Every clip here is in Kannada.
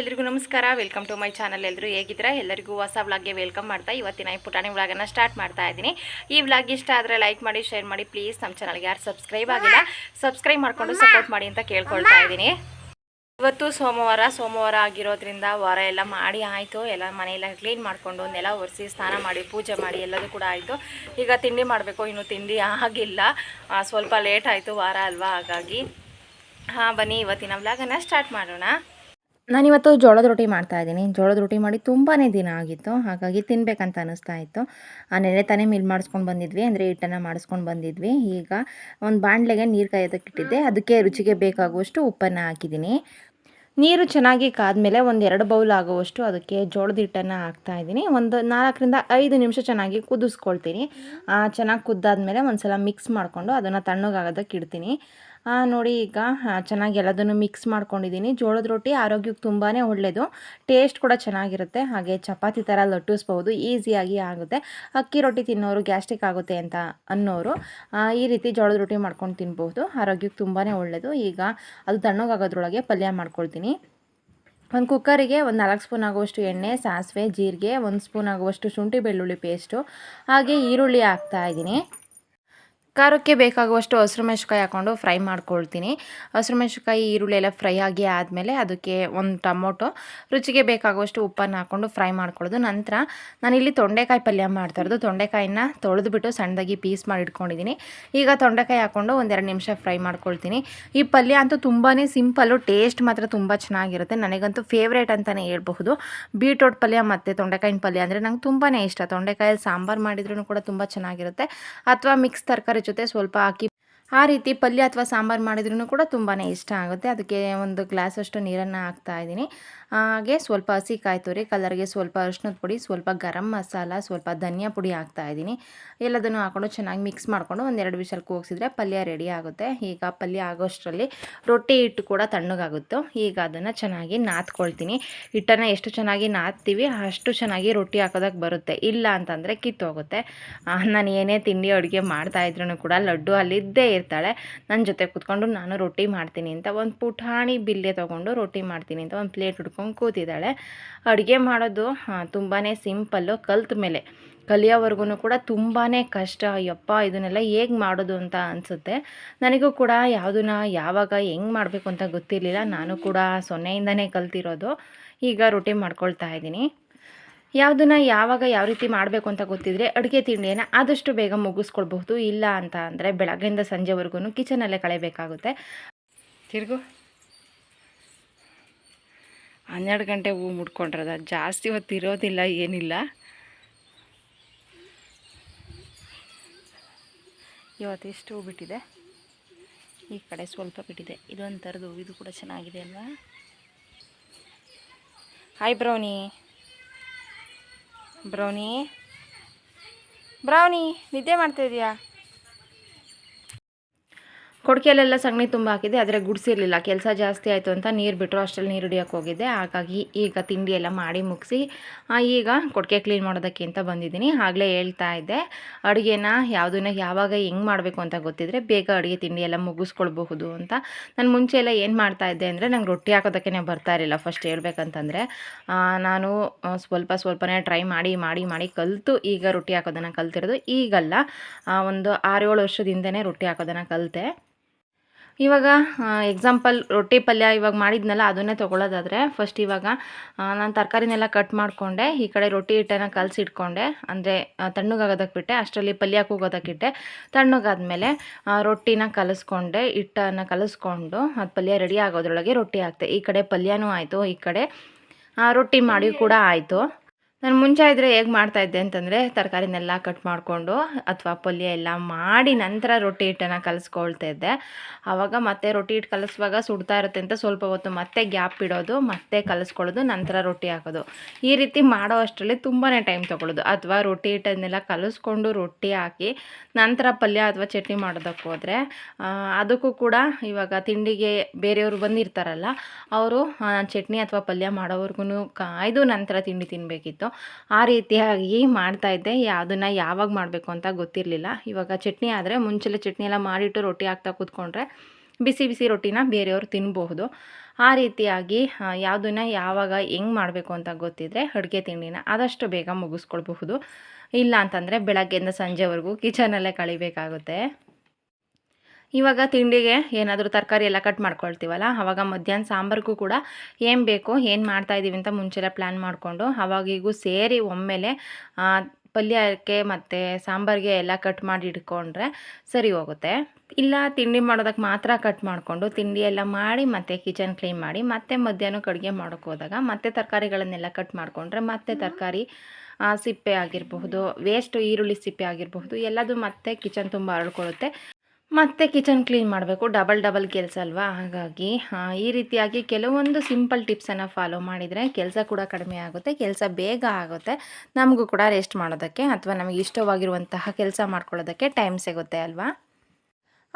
ಎಲ್ರಿಗೂ ನಮಸ್ಕಾರ. ವೆಲ್ಕಮ್ ಟು ಮೈ ಚಾನಲ್ ಎಲ್ಲರೂ ಹೇಗಿದ್ದೀರಾ? ಎಲ್ಲರಿಗೂ ಹೊಸ ವ್ಲಾಗ್ಗೆ ವೆಲ್ಕಮ್ ಮಾಡ್ತಾ ಇವತ್ತಿನ ಈ ಪುಟಾಣಿ ವ್ಲಾಗನ್ನು ಸ್ಟಾರ್ಟ್ ಮಾಡ್ತಾ ಇದ್ದೀನಿ. ಈ ವ್ಲಾಗ್ ಇಷ್ಟ ಆದರೆ ಲೈಕ್ ಮಾಡಿ ಶೇರ್ ಮಾಡಿ. ಪ್ಲೀಸ್ ನಮ್ಮ ಚಾನಲ್ಗೆ ಯಾರು ಸಬ್ಸ್ಕ್ರೈಬ್ ಆಗಿಲ್ಲ ಸಬ್ಸ್ಕ್ರೈಬ್ ಮಾಡ್ಕೊಂಡು ಸಪೋರ್ಟ್ ಮಾಡಿ ಅಂತ ಕೇಳ್ಕೊಳ್ತಾ ಇದ್ದೀನಿ. ಇವತ್ತು ಸೋಮವಾರ ಸೋಮವಾರ ಆಗಿರೋದ್ರಿಂದ ವಾರ ಎಲ್ಲ ಮಾಡಿ ಆಯಿತು. ಎಲ್ಲ ಮನೆಯೆಲ್ಲ ಕ್ಲೀನ್ ಮಾಡಿಕೊಂಡು ನೆಲ ಒರೆಸಿ ಸ್ನಾನ ಮಾಡಿ, ಪೂಜೆ ಮಾಡಿ ಎಲ್ಲದೂ ಕೂಡ ಆಯಿತು. ಈಗ ತಿಂಡಿ ಮಾಡಬೇಕು. ಇನ್ನು ತಿಂಡಿ ಆಗಿಲ್ಲ. ಸ್ವಲ್ಪ ಲೇಟ್ ಆಯಿತು ವಾರ ಅಲ್ವಾ? ಹಾಗಾಗಿ ಹಾಂ, ಬನ್ನಿ ಇವತ್ತಿನ ವ್ಲಾಗನ್ನು ಸ್ಟಾರ್ಟ್ ಮಾಡೋಣ. ನಾನಿವತ್ತು ಜೋಳದ ರೊಟ್ಟಿ ಮಾಡ್ತಾ ಇದ್ದೀನಿ. ಜೋಳದ ರೊಟ್ಟಿ ಮಾಡಿ ತುಂಬಾ ದಿನ ಆಗಿತ್ತು. ಹಾಗಾಗಿ ತಿನ್ಬೇಕಂತ ಅನಿಸ್ತಾ ಇತ್ತು. ಆ ನೆನೆ ತಾನೇ ಮಿಲ್ ಮಾಡಿಸ್ಕೊಂಡು ಬಂದಿದ್ವಿ. ಅಂದರೆ ಹಿಟ್ಟನ್ನು ಮಾಡಿಸ್ಕೊಂಡು ಬಂದಿದ್ವಿ. ಈಗ ಒಂದು ಬಾಣಲೆಗೆ ನೀರು ಕಾಯೋದಕ್ಕೆ ಇಟ್ಟಿದ್ದೆ. ಅದಕ್ಕೆ ರುಚಿಗೆ ಬೇಕಾಗುವಷ್ಟು ಉಪ್ಪನ್ನು ಹಾಕಿದ್ದೀನಿ. ನೀರು ಚೆನ್ನಾಗಿ ಕಾದ್ಮೇಲೆ ಒಂದು ಎರಡು ಬೌಲ್ ಆಗುವಷ್ಟು ಅದಕ್ಕೆ ಜೋಳದ ಹಿಟ್ಟನ್ನು ಹಾಕ್ತಾ ಇದ್ದೀನಿ. ಒಂದು ನಾಲ್ಕರಿಂದ ಐದು ನಿಮಿಷ ಚೆನ್ನಾಗಿ ಕುದಿಸ್ಕೊಳ್ತೀನಿ. ಚೆನ್ನಾಗಿ ಕುದ್ದಾದ್ಮೇಲೆ ಒಂದು ಸಲ ಮಿಕ್ಸ್ ಮಾಡಿಕೊಂಡು ಅದನ್ನು ತಣ್ಣಗಾಗೋದಕ್ಕೆ ಇಡ್ತೀನಿ. ನೋಡಿ ಈಗ ಚೆನ್ನಾಗಿ ಎಲ್ಲದನ್ನು ಮಿಕ್ಸ್ ಮಾಡ್ಕೊಂಡಿದ್ದೀನಿ. ಜೋಳದ ರೊಟ್ಟಿ ಆರೋಗ್ಯಕ್ಕೆ ತುಂಬಾ ಒಳ್ಳೆಯದು ಟೇಸ್ಟ್ ಕೂಡ ಚೆನ್ನಾಗಿರುತ್ತೆ. ಹಾಗೆ ಚಪಾತಿ ಥರ ಲಟ್ಟಿಸ್ಬೋದು. ಈಸಿಯಾಗಿ ಆಗುತ್ತೆ. ಅಕ್ಕಿ ರೊಟ್ಟಿ ತಿನ್ನೋರು ಗ್ಯಾಸ್ಟ್ರಿಕ್ ಆಗುತ್ತೆ ಅಂತ ಅನ್ನೋರು ಈ ರೀತಿ ಜೋಳದ ರೊಟ್ಟಿ ಮಾಡ್ಕೊಂಡು ತಿನ್ಬೋದು. ಆರೋಗ್ಯಕ್ಕೆ ತುಂಬಾ ಒಳ್ಳೆಯದು ಈಗ ಅದು ತಣ್ಣಗಾಗೋದ್ರೊಳಗೆ ಪಲ್ಯ ಮಾಡ್ಕೊಳ್ತೀನಿ. ಒಂದು ಕುಕ್ಕರಿಗೆ ಒಂದು ನಾಲ್ಕು ಸ್ಪೂನ್ ಆಗುವಷ್ಟು ಎಣ್ಣೆ, ಸಾಸಿವೆ, ಜೀರಿಗೆ, ಒಂದು ಸ್ಪೂನ್ ಆಗುವಷ್ಟು ಶುಂಠಿ ಬೆಳ್ಳುಳ್ಳಿ ಪೇಸ್ಟು ಹಾಗೆ ಈರುಳ್ಳಿ ಹಾಕ್ತಾ ಇದ್ದೀನಿ. ಖಾರಕ್ಕೆ ಬೇಕಾಗುವಷ್ಟು ಹಸಿರು ಮೆಣಸಿನ್ಕಾಯಿ ಹಾಕ್ಕೊಂಡು ಫ್ರೈ ಮಾಡ್ಕೊಳ್ತೀನಿ. ಹಸಿರು ಮೆಣಸಿನ್ಕಾಯಿ, ಈರುಳ್ಳಿ ಎಲ್ಲ ಫ್ರೈ ಆಗಿ ಆದಮೇಲೆ ಅದಕ್ಕೆ ಒಂದು ಟೊಮೊಟೊ, ರುಚಿಗೆ ಬೇಕಾಗುವಷ್ಟು ಉಪ್ಪನ್ನು ಹಾಕ್ಕೊಂಡು ಫ್ರೈ ಮಾಡ್ಕೊಳ್ಳೋದು. ನಂತರ ನಾನಿಲ್ಲಿ ತೊಂಡೆಕಾಯಿ ಪಲ್ಯ ಮಾಡ್ತಾ ಇರೋದು. ತೊಂಡೆಕಾಯಿನ ತೊಳೆದುಬಿಟ್ಟು ಸಣ್ಣದಾಗಿ ಪೀಸ್ ಮಾಡಿ ಇಟ್ಕೊಂಡಿದ್ದೀನಿ. ಈಗ ತೊಂಡೆಕಾಯಿ ಹಾಕ್ಕೊಂಡು ಒಂದೆರಡು ನಿಮಿಷ ಫ್ರೈ ಮಾಡ್ಕೊಳ್ತೀನಿ. ಈ ಪಲ್ಯ ಅಂತೂ ತುಂಬಾ ಸಿಂಪಲ್ಲು ಟೇಸ್ಟ್ ಮಾತ್ರ ತುಂಬ ಚೆನ್ನಾಗಿರುತ್ತೆ. ನನಗಂತೂ ಫೇವ್ರೇಟ್ ಅಂತಲೇ ಹೇಳ್ಬಹುದು. ಬೀಟ್ರೋಟ್ ಪಲ್ಯ ಮತ್ತು ತೊಂಡೆಕಾಯಿನ ಪಲ್ಯ ಅಂದರೆ ನಂಗೆ ತುಂಬಾ ಇಷ್ಟ. ತೊಂಡೆಕಾಯಲ್ಲಿ ಸಾಂಬಾರು ಮಾಡಿದ್ರೂ ಕೂಡ ತುಂಬ ಚೆನ್ನಾಗಿರುತ್ತೆ. ಅಥವಾ ಮಿಕ್ಸ್ ತರಕಾರಿ ಜೊತೆ ಸ್ವಲ್ಪ ಹಾಕಿ ಆ ರೀತಿ ಪಲ್ಯ ಅಥವಾ ಸಾಂಬಾರು ಮಾಡಿದ್ರೂ ಕೂಡ ತುಂಬಾ ಇಷ್ಟ ಆಗುತ್ತೆ. ಅದಕ್ಕೆ ಒಂದು ಗ್ಲಾಸಷ್ಟು ನೀರನ್ನು ಹಾಕ್ತಾ ಇದ್ದೀನಿ. ಹಾಗೆ ಸ್ವಲ್ಪ ಹಸಿ ಕಾಯಿ ತುರಿ ಕಲರ್ಗೆ ಸ್ವಲ್ಪ ಅರಿಶಿನದ ಪುಡಿ, ಸ್ವಲ್ಪ ಗರಂ ಮಸಾಲ, ಸ್ವಲ್ಪ ಧನಿಯಾ ಪುಡಿ ಹಾಕ್ತಾ ಇದ್ದೀನಿ. ಎಲ್ಲದನ್ನು ಹಾಕೊಂಡು ಚೆನ್ನಾಗಿ ಮಿಕ್ಸ್ ಮಾಡಿಕೊಂಡು ಒಂದೆರಡು ವಿಷಲ್ ಕೂಗಿಸಿದ್ರೆ ಪಲ್ಯ ರೆಡಿ ಆಗುತ್ತೆ. ಈಗ ಪಲ್ಯ ಆಗೋಷ್ಟರಲ್ಲಿ ರೊಟ್ಟಿ ಹಿಟ್ಟು ಕೂಡ ತಣ್ಣಗಾಗುತ್ತೋ. ಈಗ ಅದನ್ನು ಚೆನ್ನಾಗಿ ನಾತ್ಕೊಳ್ತೀನಿ. ಹಿಟ್ಟನ್ನು ಎಷ್ಟು ಚೆನ್ನಾಗಿ ನಾತ್ತೀವಿ ಅಷ್ಟು ಚೆನ್ನಾಗಿ ರೊಟ್ಟಿ ಹಾಕೋದಕ್ಕೆ ಬರುತ್ತೆ. ಇಲ್ಲ ಅಂತಂದರೆ ಕಿತ್ತೋಗುತ್ತೆ. ನಾನು ಏನೇ ತಿಂಡಿ ಅಡುಗೆ ಮಾಡ್ತಾ ಇದ್ರೂ ಕೂಡ ಲಡ್ಡು ಅಲ್ಲಿದ್ದೇ ಇರ್ತಾಳೆ ನನ್ನ ಜೊತೆ ಕೂತ್ಕೊಂಡು ನಾನು ರೊಟ್ಟಿ ಮಾಡ್ತೀನಿ ಅಂತ ಒಂದು ಪುಟಾಣಿ ಬಿಲ್ಲೆ ತೊಗೊಂಡು ರೊಟ್ಟಿ ಮಾಡ್ತೀನಿ ಅಂತ ಒಂದು ಪ್ಲೇಟ್ ಹಿಡ್ಕೊಂಡು ಕೂತಿದ್ದಾಳೆ. ಅಡುಗೆ ಮಾಡೋದು ತುಂಬಾ ಸಿಂಪಲ್ಲು, ಕಲ್ತ ಮೇಲೆ. ಕಲಿಯೋವರೆಗೂ ಕೂಡ ತುಂಬಾ ಕಷ್ಟ. ಅಯ್ಯಪ್ಪ, ಇದನ್ನೆಲ್ಲ ಹೇಗೆ ಮಾಡೋದು ಅಂತ ಅನಿಸುತ್ತೆ. ನನಗೂ ಕೂಡ ಯಾವುದನ್ನ ಯಾವಾಗ ಹೆಂಗೆ ಮಾಡಬೇಕು ಅಂತ ಗೊತ್ತಿರಲಿಲ್ಲ. ನಾನು ಕೂಡ ಸೊನ್ನೆಯಿಂದನೇ ಕಲ್ತಿರೋದು. ಈಗ ರೊಟ್ಟಿ ಮಾಡ್ಕೊಳ್ತಾ ಇದ್ದೀನಿ. ಯಾವುದನ್ನ ಯಾವಾಗ ಯಾವ ರೀತಿ ಮಾಡಬೇಕು ಅಂತ ಗೊತ್ತಿದ್ರೆ ಅಡುಗೆ ತಿಂಡಿಯನ್ನು ಆದಷ್ಟು ಬೇಗ ಮುಗಿಸ್ಕೊಳ್ಬಹುದು. ಇಲ್ಲ ಅಂತ ಅಂದರೆ ಬೆಳಗ್ಗೆಯಿಂದ ಸಂಜೆವರೆಗೂ ಕಿಚನಲ್ಲೇ ಕಳೆಯಬೇಕಾಗುತ್ತೆ ತಿರುಗು. ಹನ್ನೆರಡು ಗಂಟೆ ಹೂ ಮುಡ್ಕೊಂಡ್ರದ ಜಾಸ್ತಿ ಹೊತ್ತು ಇರೋದಿಲ್ಲ, ಏನಿಲ್ಲ. ಇವತ್ತು ಎಷ್ಟು ಹೂ ಬಿಟ್ಟಿದೆ. ಈ ಕಡೆ ಸ್ವಲ್ಪ ಬಿಟ್ಟಿದೆ. ಇದೊಂಥರದ್ದು ಇದು ಕೂಡ ಚೆನ್ನಾಗಿದೆ ಅಲ್ವಾ? ಹಾಯ್ ಬ್ರೌನಿ ಬ್ರೌನಿ ಬ್ರೌನಿ ನಿದ್ದೆ ಮಾಡ್ತಾ ಇದೆಯಾ? ಕೊಡ್ಕೆಯಲ್ಲೆಲ್ಲ ಸಗಣಿ ತುಂಬ ಹಾಕಿದೆ ಆದರೆ ಗುಡಿಸಿರಲಿಲ್ಲ ಕೆಲಸ ಜಾಸ್ತಿ ಆಯಿತು ಅಂತ ನೀರು ಬಿಟ್ಟರು ಅಷ್ಟರಲ್ಲಿ ನೀರು ಹಿಡಿಯೋಕೆ ಹೋಗಿದ್ದೆ. ಹಾಗಾಗಿ ಈಗ ತಿಂಡಿ ಎಲ್ಲ ಮಾಡಿ ಮುಗಿಸಿ ಈಗ ಕೊಡಕೆ ಕ್ಲೀನ್ ಮಾಡೋದಕ್ಕೆ ಅಂತ ಬಂದಿದ್ದೀನಿ. ಆಗಲೇ ಹೇಳ್ತಾ ಇದ್ದೆ, ಅಡುಗೆನ ಯಾವುದನ್ನ ಯಾವಾಗ ಹೆಂಗೆ ಮಾಡಬೇಕು ಅಂತ ಗೊತ್ತಿದ್ರೆ ಬೇಗ ಅಡುಗೆ ತಿಂಡಿ ಎಲ್ಲ ಮುಗಿಸ್ಕೊಳ್ಬಹುದು ಅಂತ. ನಾನು ಮುಂಚೆ ಎಲ್ಲ ಏನು ಮಾಡ್ತಾ ಇದ್ದೆ ಅಂದರೆ ನಂಗೆ ರೊಟ್ಟಿ ಹಾಕೋದಕ್ಕೆ ಬರ್ತಾ ಇರಲಿಲ್ಲ. ಫಸ್ಟ್ ಹೇಳ್ಬೇಕಂತಂದರೆ ನಾನು ಸ್ವಲ್ಪ ಸ್ವಲ್ಪನೇ ಟ್ರೈ ಮಾಡಿ ಮಾಡಿ ಮಾಡಿ ಕಲಿತು, ಈಗ ರೊಟ್ಟಿ ಹಾಕೋದನ್ನು ಕಲ್ತಿರೋದು. ಈಗಲ್ಲ ಒಂದು ಒಂದು ಆರೇಳು ವರ್ಷದಿಂದನೇ ರೊಟ್ಟಿ ಹಾಕೋದನ್ನು ಕಲಿತೆ. ಇವಾಗ ಎಕ್ಸಾಂಪಲ್ ರೊಟ್ಟಿ ಪಲ್ಯ ಇವಾಗ ಮಾಡಿದ್ನಲ್ಲ, ಅದನ್ನೇ ತೊಗೊಳೋದಾದರೆ ಫಸ್ಟ್ ಇವಾಗ ನಾನು ತರಕಾರಿನೆಲ್ಲ ಕಟ್ ಮಾಡಿಕೊಂಡೆ, ಈ ಕಡೆ ರೊಟ್ಟಿ ಹಿಟ್ಟನ್ನು ಕಲಸಿಟ್ಕೊಂಡೆ, ಅಂದರೆ ತಣ್ಣಗಾಗೋದಕ್ಕೆ ಬಿಟ್ಟೆ, ಅಷ್ಟರಲ್ಲಿ ಪಲ್ಯ ಕೂಗೋದಕ್ಕಿಟ್ಟೆ ತಣ್ಣಗಾದ್ಮೇಲೆ ರೊಟ್ಟಿನ ಕಲಸ್ಕೊಂಡೆ, ಹಿಟ್ಟನ್ನು ಕಲಸ್ಕೊಂಡು, ಅದು ಪಲ್ಯ ರೆಡಿ ಆಗೋದ್ರೊಳಗೆ ರೊಟ್ಟಿ ಹಾಕ್ತೆ. ಈ ಕಡೆ ಪಲ್ಯನೂ ಆಯಿತು, ಈ ಕಡೆ ರೊಟ್ಟಿ ಮಾಡಿ ಕೂಡ ಆಯಿತು. ನಾನು ಮುಂಚೆ ಇದ್ದರೆ ಹೇಗೆ ಮಾಡ್ತಾಯಿದ್ದೆ ಅಂತಂದರೆ ತರಕಾರಿನೆಲ್ಲ ಕಟ್ ಮಾಡಿಕೊಂಡು ಅಥವಾ ಪಲ್ಯ ಎಲ್ಲ ಮಾಡಿ ನಂತರ ರೊಟ್ಟಿ ಹಿಟ್ಟನ್ನು ಕಲಿಸ್ಕೊಳ್ತಾ ಇದ್ದೆ. ಆವಾಗ ಮತ್ತೆ ರೊಟ್ಟಿ ಹಿಟ್ಟು ಕಲಿಸುವಾಗ ಸುಡ್ತಾ ಇರುತ್ತೆ ಅಂತ ಸ್ವಲ್ಪ ಹೊತ್ತು ಮತ್ತೆ ಗ್ಯಾಪ್ ಇಡೋದು, ಮತ್ತೆ ಕಲಿಸ್ಕೊಳ್ಳೋದು, ನಂತರ ರೊಟ್ಟಿ ಹಾಕೋದು. ಈ ರೀತಿ ಮಾಡೋ ಅಷ್ಟರಲ್ಲಿ ತುಂಬಾ ಟೈಮ್ ತೊಗೊಳ್ಳೋದು ಅಥವಾ ರೊಟ್ಟಿ ಹಿಟ್ಟನ್ನೆಲ್ಲ ಕಲಿಸ್ಕೊಂಡು ರೊಟ್ಟಿ ಹಾಕಿ ನಂತರ ಪಲ್ಯ ಅಥವಾ ಚಟ್ನಿ ಮಾಡೋದಕ್ಕೆ ಹೋದರೆ ಅದಕ್ಕೂ ಕೂಡ ಇವಾಗ ತಿಂಡಿಗೆ ಬೇರೆಯವರು ಬಂದಿರ್ತಾರಲ್ಲ, ಅವರು ಚಟ್ನಿ ಅಥವಾ ಪಲ್ಯ ಮಾಡೋವರೆಗೂ ಕಾಯ್ದು ನಂತರ ತಿಂಡಿ ತಿನ್ನಬೇಕಿತ್ತು ಆ ರೀತಿಯಾಗಿ ಮಾಡ್ತಾಯಿದ್ದೆ ಅದನ್ನು ಯಾವಾಗ ಮಾಡಬೇಕು ಅಂತ ಗೊತ್ತಿರಲಿಲ್ಲ. ಇವಾಗ ಚಟ್ನಿ ಆದರೆ ಮುಂಚೆಲೆ ಚಟ್ನಿ ಎಲ್ಲ ಮಾಡಿಟ್ಟು ರೊಟ್ಟಿ ಹಾಕ್ತಾ ಕೂತ್ಕೊಂಡ್ರೆ ಬಿಸಿ ಬಿಸಿ ರೊಟ್ಟಿನ ಬೇರೆಯವರು ತಿನ್ನಬಹುದು ಆ ರೀತಿಯಾಗಿ ಯಾವುದನ್ನ ಯಾವಾಗ ಹೆಂಗೆ ಮಾಡಬೇಕು ಅಂತ ಗೊತ್ತಿದ್ದರೆ ಅಡುಗೆ ತಿಂಡಿನ ಆದಷ್ಟು ಬೇಗ ಮುಗಿಸ್ಕೊಳ್ಬಹುದು. ಇಲ್ಲ ಅಂತಂದರೆ ಬೆಳಗ್ಗೆಯಿಂದ ಸಂಜೆವರೆಗೂ ಕಿಚನಲ್ಲೇ ಕಳಿಬೇಕಾಗುತ್ತೆ. ಇವಾಗ ತಿಂಡಿಗೆ ಏನಾದರೂ ತರಕಾರಿ ಎಲ್ಲ ಕಟ್ ಮಾಡ್ಕೊಳ್ತೀವಲ್ಲ ಆವಾಗ ಮಧ್ಯಾಹ್ನ ಸಾಂಬಾರಿಗೂ ಕೂಡ ಏನು ಬೇಕು, ಏನು ಮಾಡ್ತಾಯಿದ್ದೀವಿ ಅಂತ ಮುಂಚೆಲ್ಲ ಪ್ಲ್ಯಾನ್ ಮಾಡಿಕೊಂಡು ಅವಾಗಿಗೂ ಸೇರಿ ಒಮ್ಮೆಲೆ ಪಲ್ಯಕ್ಕೆ ಮತ್ತು ಸಾಂಬಾರಿಗೆ ಎಲ್ಲ ಕಟ್ ಮಾಡಿ ಇಟ್ಕೊಂಡ್ರೆ ಸರಿ ಹೋಗುತ್ತೆ. ಇಲ್ಲ ತಿಂಡಿ ಮಾಡೋದಕ್ಕೆ ಮಾತ್ರ ಕಟ್ ಮಾಡಿಕೊಂಡು, ತಿಂಡಿ ಎಲ್ಲ ಮಾಡಿ ಮತ್ತೆ ಕಿಚನ್ ಕ್ಲೀನ್ ಮಾಡಿ, ಮತ್ತೆ ಮಧ್ಯಾಹ್ನ ಕಡಿಗೆ ಮಾಡೋಕ್ಕೆ ಹೋದಾಗ ಮತ್ತೆ ತರಕಾರಿಗಳನ್ನೆಲ್ಲ ಕಟ್ ಮಾಡಿಕೊಂಡ್ರೆ ಮತ್ತೆ ತರಕಾರಿ ಸಿಪ್ಪೆ ಆಗಿರಬಹುದು ವೇಸ್ಟ್ ಈರುಳ್ಳಿ ಸಿಪ್ಪೆ ಆಗಿರಬಹುದು ಎಲ್ಲದು ಮತ್ತೆ ಕಿಚನ್ ತುಂಬ ಹರಡ್ಕೊಳ್ಳುತ್ತೆ ಮತ್ತೆ ಕಿಚನ್ ಕ್ಲೀನ್ ಮಾಡಬೇಕು. ಡಬಲ್ ಡಬಲ್ ಕೆಲಸ ಅಲ್ವಾ? ಹಾಗಾಗಿ ಈ ರೀತಿಯಾಗಿ ಕೆಲವೊಂದು ಸಿಂಪಲ್ ಟಿಪ್ಸನ್ನು ಫಾಲೋ ಮಾಡಿದರೆ ಕೆಲಸ ಕೂಡ ಕಡಿಮೆ ಆಗುತ್ತೆ, ಕೆಲಸ ಬೇಗ ಆಗುತ್ತೆ. ನಮಗೂ ಕೂಡ ರೆಸ್ಟ್ ಮಾಡೋದಕ್ಕೆ ಅಥವಾ ನಮಗೆ ಇಷ್ಟವಾಗಿರುವಂತಹ ಕೆಲಸ ಮಾಡ್ಕೊಳ್ಳೋದಕ್ಕೆ ಟೈಮ್ ಸಿಗುತ್ತೆ ಅಲ್ವಾ?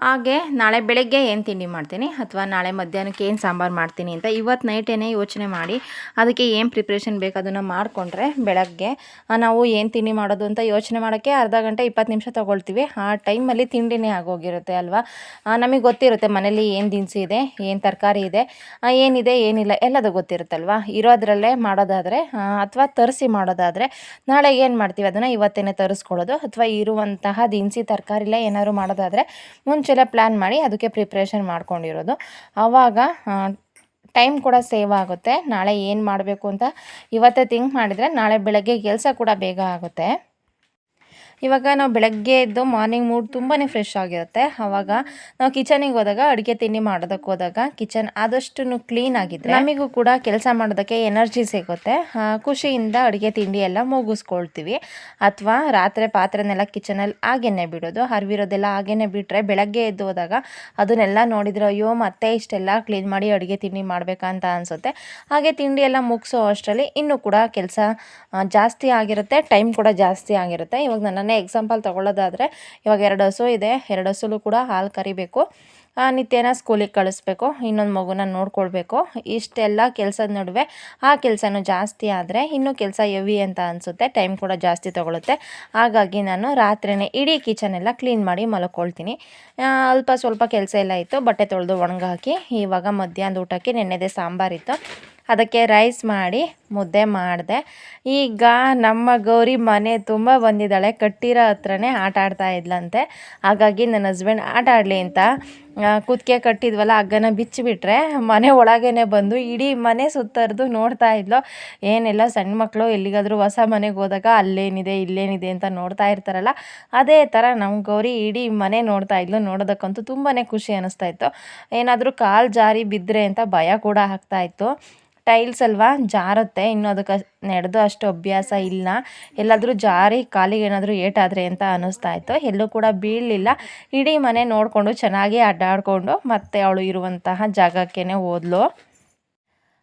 ಹಾಗೆ ನಾಳೆ ಬೆಳಗ್ಗೆ ಏನು ತಿಂಡಿ ಮಾಡ್ತೀನಿ? ಅಥವಾ ನಾಳೆ ಮಧ್ಯಾಹ್ನಕ್ಕೆ ಏನು ಸಾಂಬಾರು ಮಾಡ್ತೀನಿ ಅಂತ ಇವತ್ತು ನೈಟೇನೆ ಯೋಚನೆ ಮಾಡಿ ಅದಕ್ಕೆ ಏನು ಪ್ರಿಪ್ರೇಷನ್ ಬೇಕು ಅದನ್ನು ಮಾಡಿಕೊಂಡ್ರೆ ಬೆಳಗ್ಗೆ ನಾವು ಏನು ತಿಂಡಿ ಮಾಡೋದು ಅಂತ ಯೋಚನೆ ಮಾಡೋಕ್ಕೆ ಅರ್ಧ ಗಂಟೆ ಇಪ್ಪತ್ತು ನಿಮಿಷ ತೊಗೊಳ್ತೀವಿ. ಆ ಟೈಮಲ್ಲಿ ತಿಂಡಿನೇ ಆಗೋಗಿರುತ್ತೆ ಅಲ್ವಾ? ನಮಗೆ ಗೊತ್ತಿರುತ್ತೆ ಮನೇಲಿ ಏನು ದಿನಸಿ ಇದೆ, ಏನು ತರಕಾರಿ ಇದೆ ಏನಿದೆ, ಏನಿಲ್ಲ, ಎಲ್ಲದು ಗೊತ್ತಿರುತ್ತಲ್ವಾ? ಇರೋದ್ರಲ್ಲೇ ಮಾಡೋದಾದರೆ ಅಥವಾ ತರಿಸಿ ಮಾಡೋದಾದರೆ ನಾಳೆ ಏನು ಮಾಡ್ತೀವಿ? ಅದನ್ನು ಇವತ್ತೇನೆ ತರಿಸ್ಕೊಳ್ಳೋದು. ಅಥವಾ ಇರುವಂತಹ ದಿನಸಿ ತರಕಾರಿಲೇ ಏನಾದ್ರು ಮಾಡೋದಾದರೆ ಮುಂಚೆಲ್ಲ ಪ್ಲ್ಯಾನ್ ಮಾಡಿ ಅದಕ್ಕೆ ಪ್ರಿಪ್ರೇಷನ್ ಮಾಡ್ಕೊಂಡಿರೋದು. ಆವಾಗ ಟೈಮ್ ಕೂಡ ಸೇವ್ ಆಗುತ್ತೆ. ನಾಳೆ ಏನು ಮಾಡಬೇಕು ಅಂತ ಇವತ್ತೇ ಥಿಂಕ್ ಮಾಡಿದರೆ ನಾಳೆ ಬೆಳಗ್ಗೆ ಕೆಲಸ ಕೂಡ ಬೇಗ ಆಗುತ್ತೆ. ಇವಾಗ ನಾವು ಬೆಳಗ್ಗೆ ಎದ್ದು ಮಾರ್ನಿಂಗ್ ಮೂಡ್ ತುಂಬಾ ಫ್ರೆಶ್ ಆಗಿರುತ್ತೆ. ಆವಾಗ ನಾವು ಕಿಚನಿಗೆ ಹೋದಾಗ ಅಡುಗೆ ತಿಂಡಿ ಮಾಡೋದಕ್ಕೆ ಹೋದಾಗ ಕಿಚನ್ ಆದಷ್ಟು ಕ್ಲೀನ್ ಆಗಿದ್ರೆ ನಮಗೂ ಕೂಡ ಕೆಲಸ ಮಾಡೋದಕ್ಕೆ ಎನರ್ಜಿ ಸಿಗುತ್ತೆ. ಖುಷಿಯಿಂದ ಅಡುಗೆ ತಿಂಡಿ ಎಲ್ಲ ಮುಗಿಸ್ಕೊಳ್ತೀವಿ. ಅಥವಾ ರಾತ್ರಿ ಪಾತ್ರೆನೆಲ್ಲ ಕಿಚನಲ್ಲಿ ಹಾಗೇನೆ ಬಿಡೋದು. ಹರಿವಿರೋದೆಲ್ಲ ಹಾಗೇನೆ ಬಿಟ್ಟರೆ ಬೆಳಗ್ಗೆ ಎದ್ದು ಹೋದಾಗ ಅದನ್ನೆಲ್ಲ ನೋಡಿದ್ರೆ ಅಯ್ಯೋ ಮತ್ತೆ ಇಷ್ಟೆಲ್ಲ ಕ್ಲೀನ್ ಮಾಡಿ ಅಡುಗೆ ತಿಂಡಿ ಮಾಡಬೇಕಂತ ಅನಿಸುತ್ತೆ. ಹಾಗೆ ತಿಂಡಿ ಎಲ್ಲ ಮುಗಿಸೋ ಅಷ್ಟರಲ್ಲಿ ಇನ್ನೂ ಕೂಡ ಕೆಲಸ ಜಾಸ್ತಿ ಆಗಿರುತ್ತೆ. ಟೈಮ್ ಕೂಡ ಜಾಸ್ತಿ ಆಗಿರುತ್ತೆ. ಇವಾಗ ನನ್ನನ್ನೇ ಎಕ್ಸಾಂಪಲ್ ತೊಗೊಳ್ಳೋದಾದರೆ ಇವಾಗ ಎರಡು ಹಸು ಇದೆ, ಎರಡು ಹಸುಲು ಕೂಡ ಹಾಲು ಕರಿಬೇಕು. ನಿತ್ಯನ ಸ್ಕೂಲಿಗೆ ಕಳಿಸ್ಬೇಕು, ಇನ್ನೊಂದು ಮಗುನ ನೋಡ್ಕೊಳ್ಬೇಕು. ಇಷ್ಟೆಲ್ಲ ಕೆಲಸದ ನಡುವೆ ಆ ಕೆಲಸನೂ ಜಾಸ್ತಿ ಆದರೆ ಇನ್ನೂ ಕೆಲಸ ಹೆವಿ ಅಂತ ಅನಿಸುತ್ತೆ ಟೈಮ್ ಕೂಡ ಜಾಸ್ತಿ ತೊಗೊಳುತ್ತೆ. ಹಾಗಾಗಿ ನಾನು ರಾತ್ರಿನೇ ಇಡೀ ಕಿಚನ್ ಎಲ್ಲ ಕ್ಲೀನ್ ಮಾಡಿ ಮಲ್ಕೊಳ್ತೀನಿ. ಅಲ್ಪ ಸ್ವಲ್ಪ ಕೆಲಸ ಎಲ್ಲ ಇತ್ತು ಬಟ್ಟೆ ತೊಳೆದು ಒಣಗಾಕಿ, ಇವಾಗ ಮಧ್ಯಾಹ್ನದ ಊಟಕ್ಕೆ ನೆನ್ನೆದೇ ಸಾಂಬಾರಿತ್ತು ಅದಕ್ಕೆ ರೈಸ್ ಮಾಡಿ ಮುದ್ದೆ ಮಾಡಿದೆ. ಈಗ ನಮ್ಮ ಗೌರಿ ಮನೆ ತುಂಬ ಬಂದಿದ್ದಾಳೆ. ಕಟ್ಟಿರೋ ಹತ್ರನೇ ಆಟ ಆಡ್ತಾ ಇದ್ಲಂತೆ. ಹಾಗಾಗಿ ನನ್ನ ಹಸ್ಬೆಂಡ್ ಆಟ ಆಡಲಿ ಅಂತ ಕುತ್ತಿಗೆ ಕಟ್ಟಿದ್ವಲ್ಲ, ಹಗ್ಗನ ಬಿಚ್ಚಿಬಿಟ್ರೆ ಮನೆ ಒಳಗೇ ಬಂದು ಇಡೀ ಮನೆ ಸುತ್ತರಿದು ನೋಡ್ತಾ ಇದ್ಲು. ಏನೆಲ್ಲ, ಸಣ್ಣ ಮಕ್ಕಳು ಎಲ್ಲಿಗಾದರೂ ಹೊಸ ಮನೆಗೆ ಹೋದಾಗ ಅಲ್ಲೇನಿದೆ, ಇಲ್ಲೇನಿದೆ ಅಂತ ನೋಡ್ತಾ ಇರ್ತಾರಲ್ಲ. ಅದೇ ಥರ ನಮ್ಮ ಗೌರಿ ಇಡೀ ಮನೆ ನೋಡ್ತಾ ಇದ್ಲು. ನೋಡೋದಕ್ಕಂತೂ ತುಂಬಾ ಖುಷಿ ಅನ್ನಿಸ್ತಾ ಇತ್ತು. ಏನಾದರೂ ಕಾಲು ಜಾರಿ ಬಿದ್ದರೆ ಅಂತ ಭಯ ಕೂಡ ಆಗ್ತಾ ಇತ್ತು. ಟೈಲ್ಸ್ ಅಲ್ವಾ? ಜಾರುತ್ತೆ. ಇನ್ನು ಅದಕ್ಕೆ ನಡೆದು ಅಷ್ಟು ಅಭ್ಯಾಸ ಇಲ್ಲ. ಎಲ್ಲಾದರೂ ಜಾರಿ, ಕಾಲಿಗೆ ಏನಾದರೂ ಏಟಾದರೆ ಅಂತ ಅನ್ನಿಸ್ತಾ ಇತ್ತು. ಎಲ್ಲೂ ಕೂಡ ಬೀಳಲಿಲ್ಲ. ಇಡೀ ಮನೆ ನೋಡಿಕೊಂಡು ಚೆನ್ನಾಗಿ ಅಡ್ಡಾಡಿಕೊಂಡು ಮತ್ತೆ ಅವಳು ಇರುವಂತಹ ಜಾಗಕ್ಕೇ ಹೋದ್ಲು.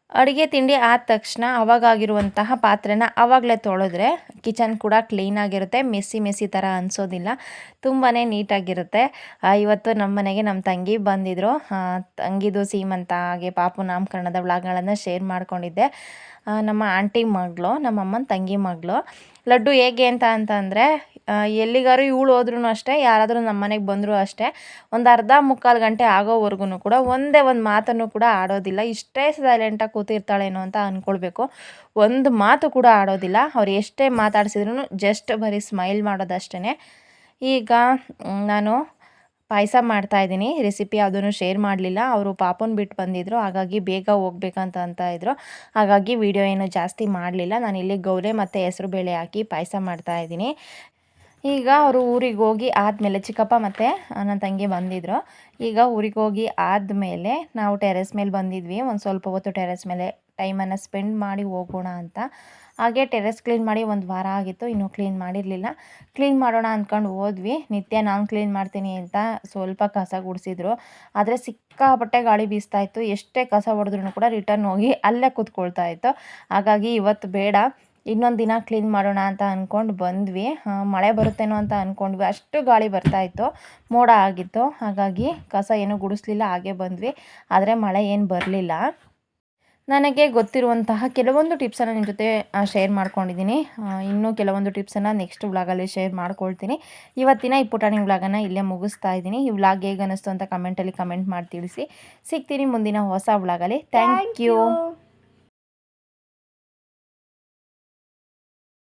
ಅಡುಗೆ ತಿಂಡಿ ಆದ ತಕ್ಷಣ ಅವಾಗಾಗಿರುವಂತಹ ಪಾತ್ರೆನ ಆವಾಗಲೇ ತೊಳೆದ್ರೆ ಕಿಚನ್ ಕೂಡ ಕ್ಲೀನಾಗಿರುತ್ತೆ ಮೆಸ್ಸಿ ಮೆಸ್ಸಿ ಥರ ಅನಿಸೋದಿಲ್ಲ. ತುಂಬಾ ನೀಟಾಗಿರುತ್ತೆ. ಇವತ್ತು ನಮ್ಮ ಮನೆಗೆ ನಮ್ಮ ತಂಗಿ ಬಂದಿದ್ದರು ತಂಗಿದು ಸೀಮಂತ ಹಾಗೆ ಪಾಪು ನಾಮಕರಣದ ವ್ಲಾಗ್ಗಳನ್ನು ಶೇರ್ ಮಾಡ್ಕೊಂಡಿದ್ದೆ. ನಮ್ಮ ಆಂಟಿ ಮಗಳು, ನಮ್ಮ ಅಮ್ಮನ ತಂಗಿ ಮಗಳು. ಲಡ್ಡು ಹೇಗೆ ಅಂತ ಅಂತಂದರೆ ಎಲ್ಲಿಗಾರು ಇವಳು ಹೋದ್ರೂ ಅಷ್ಟೇ, ಯಾರಾದರೂ ನಮ್ಮ ಮನೆಗೆ ಬಂದರೂ ಅಷ್ಟೇ, ಒಂದು ಅರ್ಧ ಮುಕ್ಕಾಲು ಗಂಟೆ ಆಗೋವರೆಗೂ ಕೂಡ ಒಂದೇ ಒಂದು ಮಾತನ್ನು ಕೂಡ ಆಡೋದಿಲ್ಲ. ಇಷ್ಟೇ ಸೈಲೆಂಟಾಗಿ ಕೂತಿರ್ತಾಳೇನೋ ಅಂತ ಅಂದ್ಕೊಳ್ಬೇಕು ಒಂದು ಮಾತು ಕೂಡ ಆಡೋದಿಲ್ಲ. ಅವ್ರು ಎಷ್ಟೇ ಮಾತಾಡ್ಸಿದ್ರು ಜಸ್ಟ್ ಬರೀ ಸ್ಮೈಲ್ ಮಾಡೋದಷ್ಟೇ ಈಗ ನಾನು ಪಾಯಸ ಮಾಡ್ತಾಯಿದ್ದೀನಿ ರೆಸಿಪಿ ಯಾವುದನ್ನು ಶೇರ್ ಮಾಡಲಿಲ್ಲ. ಅವರು ಪಾಪನ ಬಿಟ್ಟು ಬಂದಿದ್ದರು ಹಾಗಾಗಿ ಬೇಗ ಹೋಗ್ಬೇಕಂತ ಅಂತ ಇದ್ರು. ಹಾಗಾಗಿ ವಿಡಿಯೋ ಏನು ಜಾಸ್ತಿ ಮಾಡಲಿಲ್ಲ. ನಾನು ಇಲ್ಲಿ ಗೌರೆ ಮತ್ತು ಹೆಸರು ಬೇಳೆ ಹಾಕಿ ಪಾಯಸ ಮಾಡ್ತಾಯಿದ್ದೀನಿ ಈಗ ಅವರು ಊರಿಗೆ ಹೋಗಿ ಆದಮೇಲೆ ಚಿಕ್ಕಪ್ಪ ಮತ್ತು ನನ್ನ ತಂಗಿ ಬಂದಿದ್ದರು ಈಗ ಊರಿಗೆ ಹೋಗಿ ಆದಮೇಲೆ ನಾವು ಟೆರೆಸ್ ಮೇಲೆ ಬಂದಿದ್ವಿ. ಒಂದು ಸ್ವಲ್ಪ ಹೊತ್ತು ಟೆರೆಸ್ ಮೇಲೆ ಟೈಮನ್ನು ಸ್ಪೆಂಡ್ ಮಾಡಿ ಹೋಗೋಣ ಅಂತ. ಹಾಗೆ ಟೆರೆಸ್ ಕ್ಲೀನ್ ಮಾಡಿ ಒಂದು ವಾರ ಆಗಿತ್ತು. ಇನ್ನೂ ಕ್ಲೀನ್ ಮಾಡಿರಲಿಲ್ಲ. ಕ್ಲೀನ್ ಮಾಡೋಣ ಅಂದ್ಕೊಂಡು ಹೋದ್ವಿ. ನಿತ್ಯ ನಾನು ಕ್ಲೀನ್ ಮಾಡ್ತೀನಿ ಅಂತ ಸ್ವಲ್ಪ ಕಸ ಗುಡಿಸಿದ್ರು. ಆದರೆ ಸಿಕ್ಕಾಪಟ್ಟೆ ಗಾಳಿ ಬೀಸ್ತಾ ಇತ್ತು. ಎಷ್ಟೇ ಕಸ ಹೊಡೆದ್ರೂ ಕೂಡ ರಿಟರ್ನ್ ಹೋಗಿ ಅಲ್ಲೇ ಕೂತ್ಕೊಳ್ತಾ ಇತ್ತು. ಹಾಗಾಗಿ ಇವತ್ತು ಬೇಡ. ಇನ್ನೊಂದು ದಿನ ಕ್ಲೀನ್ ಮಾಡೋಣ ಅಂತ ಅಂದ್ಕೊಂಡು ಬಂದ್ವಿ. ಮಳೆ ಬರುತ್ತೇನೋ ಅಂತ ಅಂದ್ಕೊಂಡ್ವಿ ಅಷ್ಟು ಗಾಳಿ ಬರ್ತಾ ಇತ್ತು. ಮೋಡ ಆಗಿತ್ತು. ಹಾಗಾಗಿ ಕಸ ಏನೂ ಗುಡಿಸ್ಲಿಲ್ಲ. ಹಾಗೆ ಬಂದ್ವಿ. ಆದರೆ ಮಳೆ ಏನು ಬರಲಿಲ್ಲ. ನನಗೆ ಗೊತ್ತಿರುವಂತಹ ಕೆಲವೊಂದು ಟಿಪ್ಸನ್ನು ನಿಮ್ಮ ಜೊತೆ ಶೇರ್ ಮಾಡ್ಕೊಂಡಿದ್ದೀನಿ ಇನ್ನೂ ಕೆಲವೊಂದು ಟಿಪ್ಸನ್ನು ನೆಕ್ಸ್ಟ್ ವ್ಲಾಗಲ್ಲಿ ಶೇರ್ ಮಾಡ್ಕೊಳ್ತೀನಿ. ಇವತ್ತಿನ ಈ ಪುಟಾಣಿ ವ್ಲಾಗನ್ನು ಇಲ್ಲೇ ಮುಗಿಸ್ತಾ ಇದ್ದೀನಿ. ಈ ವ್ಲಾಗ್ ಹೇಗೆ ಅನ್ನಿಸ್ತು ಅಂತ ಕಮೆಂಟಲ್ಲಿ ಕಮೆಂಟ್ ಮಾಡಿ ತಿಳಿಸಿ. ಸಿಗ್ತೀನಿ ಮುಂದಿನ ಹೊಸ ವ್ಲಾಗಲ್ಲಿ ಥ್ಯಾಂಕ್ ಯು